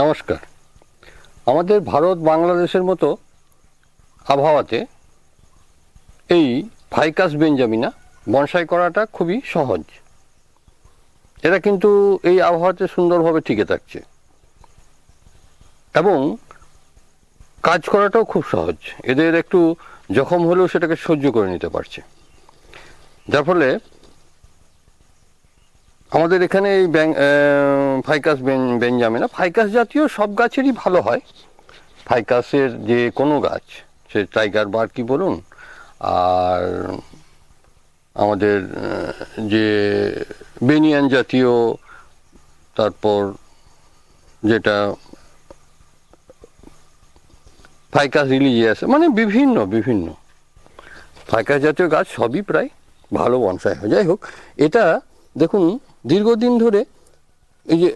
নমস্কার। আমাদের ভারত বাংলাদেশের মতো আবহাওয়াতে এই ভাইকাস বেঞ্জামিনা বনসাই করাটা খুবই সহজ। এরা কিন্তু এই আবহাওয়াতে সুন্দরভাবে টিকে থাকছে। এবং কাজ করাটাও খুব সহজ। এদের একটু জখম হলেও সেটাকে সহ্য করে নিতে পারছে। যার ফলে আমাদের এখানে এই ফাইকাস বেঞ্জামিনা ফাইকাস জাতীয় সব গাছেরই ভালো হয়। ফাইকাসের যে কোনো গাছ, সে টাইগার বার কি বলুন, আর আমাদের যে বেনিয়ান জাতীয়, তারপর যেটা ফাইকাস রিলিজিয়াস মানে বিভিন্ন বিভিন্ন। ফাইকাস জাতীয় গাছ সবই প্রায় ভালো বনসাই হয়। যাই হোক, এটা দেখুন দীর্ঘদিন ধরে এই যে,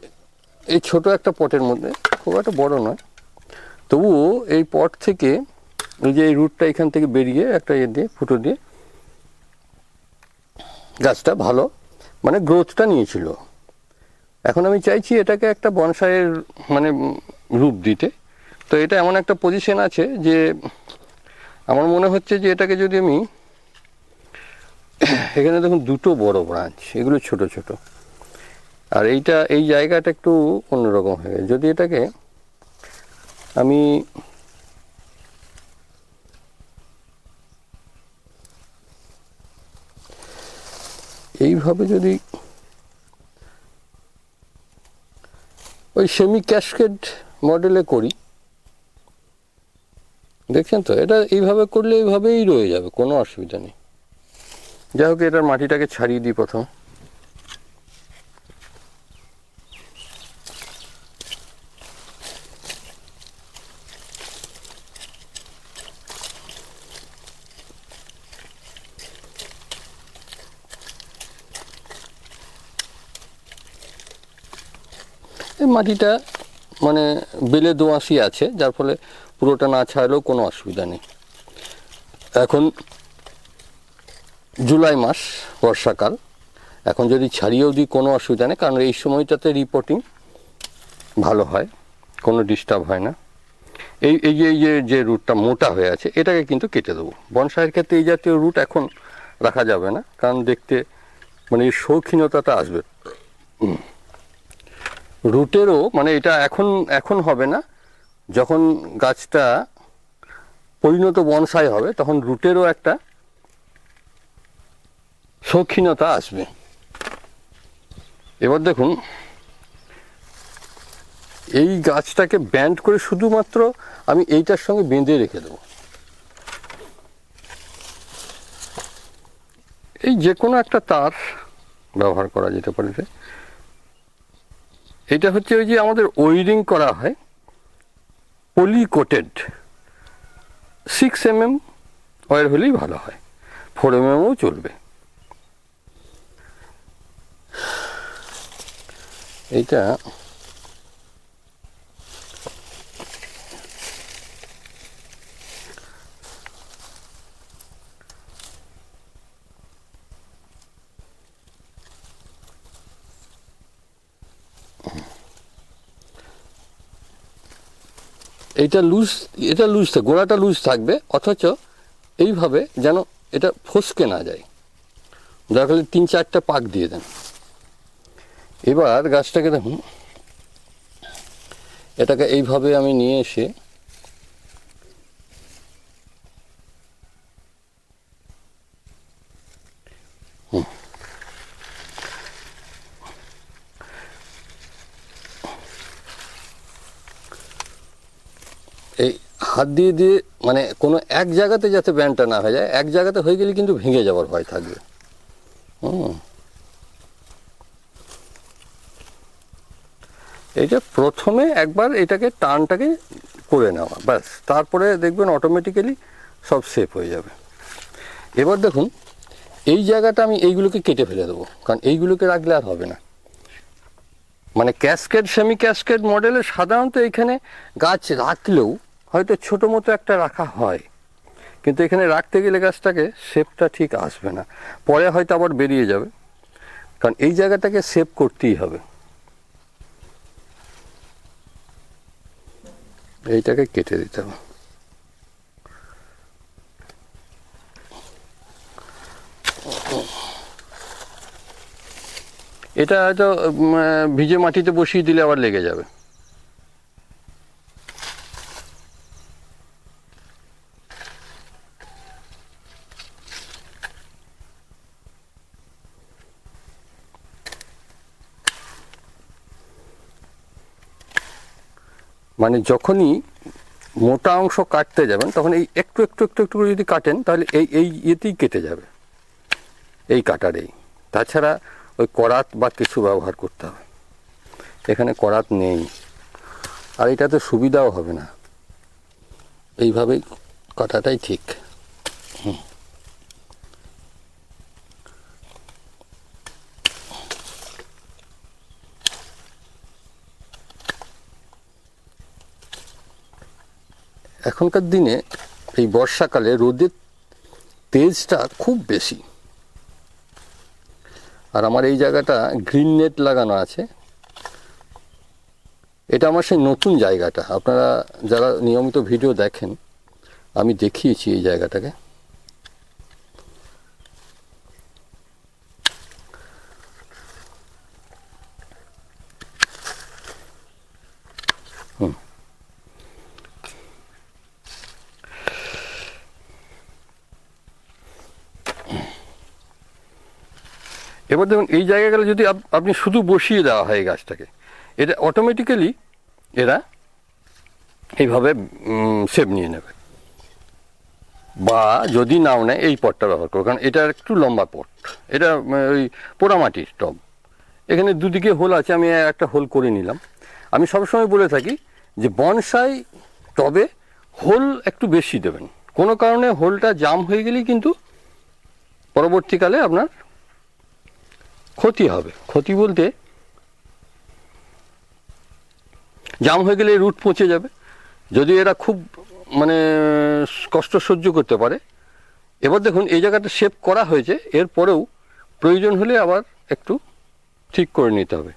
এই ছোট একটা পটের মধ্যে, খুব একটা বড় নয়, তবুও এই পট থেকে এই যে এই রুটটা এখান থেকে বেরিয়ে একটা ইয়ে দিয়ে, ফুটো দিয়ে গাছটা ভালো মানে গ্রোথটা নিয়েছিল। এখন আমি চাইছি এটাকে একটা বনসাইয়ের মানে রূপ দিতে। তো এটা এমন একটা পজিশন আছে যে, আমার মনে হচ্ছে যে এটাকে যদি আমি, এখানে দেখুন দুটো বড় ব্রাঞ্চ এগুলো ছোট ছোট। আর এইটা, এই জায়গাটা একটু অন্যরকম হয়ে যদি এটাকে আমি এইভাবে যদি ওই সেমি ক্যাশকেড মডেলে করি, দেখছেন তো? এটা এইভাবে করলে এইভাবেই রয়ে যাবে, কোনো অসুবিধা নেই। যাই হোক, এটার মাটিটাকে ছাড়িয়ে দিই প্রথম। এই মাটিটা মানে বেলে দোআঁশই আছে, যার ফলে পুরোটা না ছাড়লেও কোনো অসুবিধা নেই। এখন জুলাই মাস, বর্ষাকাল। এখন যদি ছাড়িয়েও দিই কোনো অসুবিধা নেই, কারণ এই সময়টাতে রিপোর্টিং ভালো হয়, কোনো ডিস্টার্ব হয় না। এই এই যে এই যে যে রুটটা মোটা হয়ে আছে, এটাকে কিন্তু কেটে দেবো। বনসাইয়ের ক্ষেত্রে এই জাতীয় রুট এখন রাখা যাবে না, কারণ দেখতে মানে শৌখিনতাটা আসবে। রুটেরও মানে এটা এখন এখন হবে না। যখন গাছটা পরিণত বনসাই হবে, তখন রুটেরও একটা শৌখিনতা আসবে। এবার দেখুন, এই গাছটাকে ব্যান্ড করে শুধুমাত্র আমি এইটার সঙ্গে বেঁধে রেখে দেবো। এই যে কোনো একটা তার ব্যবহার করা যেতে পারে। এটা হচ্ছে ওই যে আমাদের ওয়েরিং করা হয় poly coated six M M wire হলেই ভালো হয় ফোর এম এমও চলবে। এইটা এইটা লুজ এটা লুজ থাকবে গোড়াটা লুজ থাকবে, অথচ এইভাবে যেন এটা ফসকে না যায় দরকার হলে তিন চারটা পাক দিয়ে দেন এবার গাছটাকে দেখুন এটাকে এইভাবে আমি নিয়ে এসে হুম। এই হাত দিয়ে দিয়ে মানে কোনো এক জায়গাতে যাতে ব্যান্ডটা না হয়ে যায়, এক জায়গাতে হয়ে গেলে কিন্তু ভেঙে যাওয়ার ভয় থাকবে। হুম। এইটা প্রথমে একবার এটাকে, টানটাকে করে নেওয়া, ব্যাস। তারপরে দেখবেন অটোমেটিক্যালি সব সেফ হয়ে যাবে। এবার দেখুন, এই জায়গাটা আমি এইগুলোকে কেটে ফেলে দেবো, কারণ এইগুলোকে রাখলে আর হবে না। মানে ক্যাসকেড সেমি ক্যাসকেড মডেলে সাধারণত এখানে গাছ রাখলেও হয়তো ছোটো মতো একটা রাখা হয়। কিন্তু এখানে রাখতে গেলে গাছটাকে শেপটা ঠিক আসবে না। পরে হয়তো আবার বেরিয়ে যাবে। কারণ এই জায়গাটাকে সেভ করতেই হবে। এইটাকে কেটে দিতে হবে। এটা হয়তো ভিজে মাটিতে বসিয়ে দিলে আবার লেগে যাবে। মানে যখনই মোটা অংশ কাটতে যাবেন, তখন এই একটু একটু একটু একটু করে যদি কাটেন, তাহলে এই এই ইয়েতেই কেটে যাবে। এই কাটারেই। তাছাড়া ওই করাত বা কিছু ব্যবহার করতে হবে। এখানে করাত নেই। আর এটাতে সুবিধাও হবে না। এইভাবেই কাটাটাই ঠিক। হুম। এখনকার দিনে এই বর্ষাকালে রোদের তেজটা খুব বেশি। আর আমার এই জায়গাটা গ্রিন নেট লাগানো আছে। এটা আমার সেই নতুন জায়গাটা। আপনারা যারা নিয়মিত ভিডিও দেখেন, আমি দেখিয়েছি এই জায়গাটাকে। হুম। এবার দেখুন, এই জায়গাগুলো যদি আপ- আপনি শুধু বসিয়ে দেওয়া হয় এই গাছটাকে, এটা অটোমেটিক্যালি এরা এইভাবে সেভ নিয়ে নেবে। বা যদি নাও নেয়, এই পটটা ব্যবহার করো কারণ এটা একটু লম্বা পট। এটা ওই পোড়ামাটির টব। এখানে দুদিকে হোল আছে, আমি একটা হোল করে নিলাম। আমি সবসময় বলে থাকি যে, বনসাই টবে হোল একটু বেশি দেবেন। কোনো কারণে হোলটা জাম হয়ে গেলেই কিন্তু পরবর্তীকালে আপনার ক্ষতি হবে। ক্ষতি বলতে জাম হয়ে গেলে রুট পচে যাবে। যদি এরা খুব মানে কষ্ট সহ্য করতে পারে। এবার দেখুন, এই জায়গাটা সেভ করা হয়েছে। এরপরেও প্রয়োজন হলে আবার একটু ঠিক করে নিতে হবে।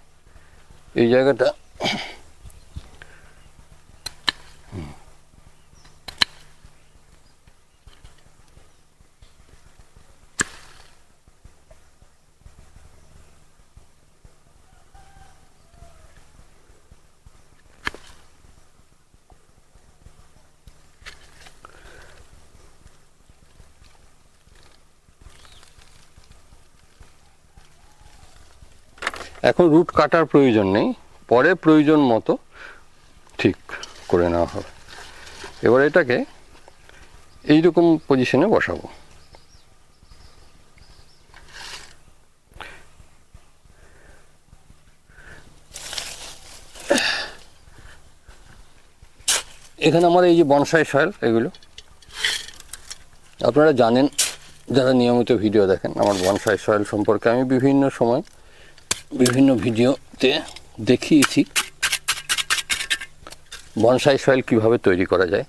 এই জায়গাটা এখন রুট কাটার প্রয়োজন নেই, পরে প্রয়োজন মতো ঠিক করে নেওয়া হবে। এবার এটাকে এইরকম পজিশনে বসাবো। এখানে আমার এই যে বনসাই সয়েল এগুলো। আপনারা জানেন, যারা নিয়মিত ভিডিও দেখেন, আমার বনসাই সয়েল সম্পর্কে আমি বিভিন্ন সময় বিভিন্ন ভিডিওতে দেখিয়েছি বনসাই সয়েল কীভাবে তৈরি করা যায়।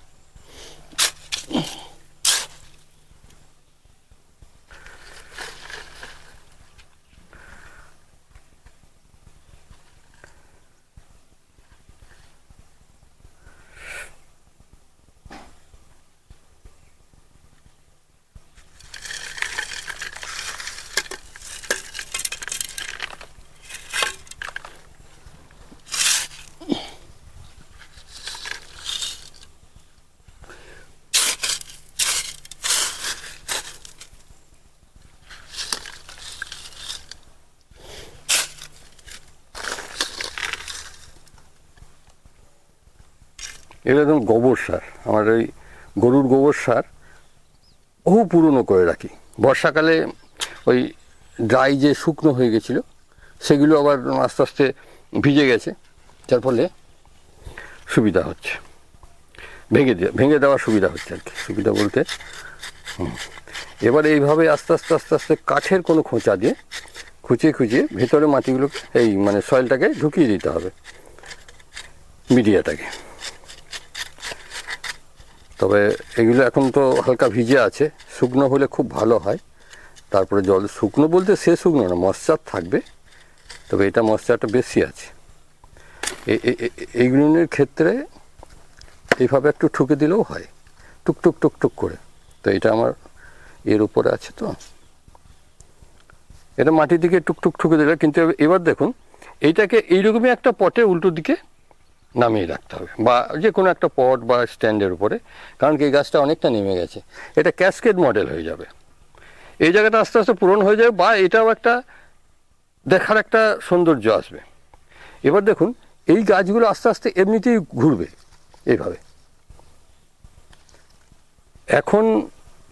এটা একদম গোবর সার। আমার ওই গরুর গোবর সার বহু পুরনো করে রাখি। বর্ষাকালে ওই ড্রাই যে শুকনো হয়ে গেছিল, সেগুলো আবার আস্তে আস্তে ভিজে গেছে। যার ফলে সুবিধা হচ্ছে। ভেঙে দেওয়া ভেঙে দেওয়ার সুবিধা হচ্ছে আর কি। সুবিধা বলতে। এবার এইভাবে আস্তে আস্তে আস্তে আস্তে কাঠের কোনো খোঁচা দিয়ে খুঁচিয়ে খুঁচিয়ে ভেতরে মাটিগুলো, এই মানে সয়েলটাকে ঢুকিয়ে দিতে হবে। মিডিয়াটাকে। তবে এগুলো এখন তো হালকা ভিজে আছে। শুকনো হলে খুব ভালো হয়। তারপরে জল, শুকনো বলতে সে শুকনো না, মশ্চার থাকবে। তবে এটা মশ্চারটা বেশি আছে। এইগুলোর ক্ষেত্রে এইভাবে একটু ঠুকে দিলেও হয়। টুকটুক টুক টুক টুক করে। তো এটা আমার এর উপরে আছে তো। এটা মাটির দিকে টুক টুক, ঠুকে দিলে, কিন্তু এবার দেখুন, এইটাকে এইরকমই একটা পটে উল্টো দিকে নামিয়ে রাখতে হবে বা যে কোনো একটা পট বা স্ট্যান্ডের উপরে, কারণ কি এই গাছটা অনেকটা নেমে গেছে। এটা ক্যাসকেড মডেল হয়ে যাবে। এই জায়গাটা আস্তে আস্তে পূরণ হয়ে যাবে বা এটাও একটা দেখার একটা সৌন্দর্য আসবে। এবার দেখুন, এই গাছগুলো আস্তে আস্তে এমনিতেই ঘুরবে এইভাবে। এখন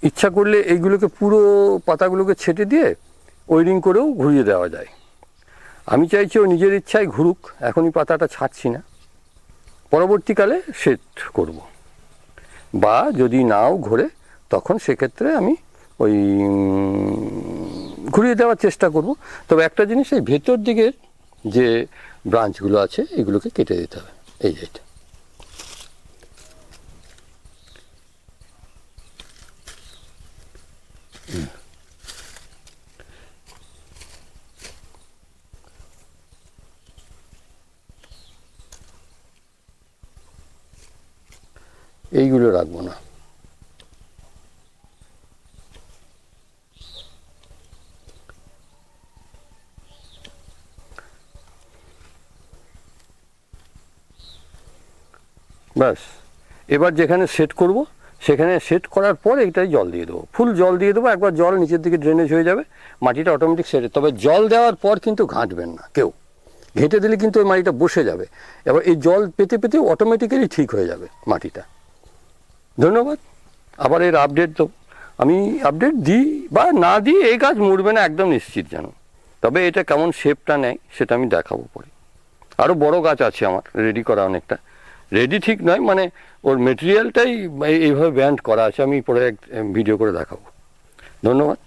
ইচ্ছা করলে এইগুলোকে পুরো পাতাগুলোকে ছেটে দিয়ে ওয়েরিং করেও ঘুরিয়ে দেওয়া যায়। আমি চাইছি ও নিজের ইচ্ছায় ঘুরুক, এখনই পাতাটা ছাড়ছি না। পরবর্তীকালে সেট করব। বা যদি নাও ঘোরে, তখন সেক্ষেত্রে আমি ওই ঘুরিয়ে দেওয়ার চেষ্টা করব। তবে একটা জিনিস, এই ভেতর দিকের যে ব্রাঞ্চগুলো আছে, এগুলোকে কেটে দিতে হবে। এই যে এটা। এইগুলো রাখব না। ব্যাস, এবার যেখানে সেট করব, সেখানে সেট করার পর এটাই জল দিয়ে দেবো। ফুল জল দিয়ে দেবো, একবার জল নিচের দিকে ড্রেনেজ হয়ে যাবে, মাটিটা অটোমেটিক সেটে তবে জল দেওয়ার পর কিন্তু ঘাঁটবেন না কেউ। ঘেঁটে দিলে কিন্তু ওই মাটিটা বসে যাবে। এবার এই জল পেতে পেতে অটোমেটিক্যালি ঠিক হয়ে যাবে মাটিটা। ধন্যবাদ। আবার এর আপডেট তো। আমি আপডেট দিই বা না দিই, এই গাছ মরবে না, একদম নিশ্চিত যেন। তবে এটা কেমন শেপটা নেয়, সেটা আমি দেখাবো পরে। আরও বড় গাছ আছে আমার রেডি করা অনেকটা। রেডি ঠিক নয় মানে ওর মেটেরিয়ালটাই এইভাবে ব্যান্ড করা আছে, আমি পরে এক ভিডিও করে দেখাবো। ধন্যবাদ।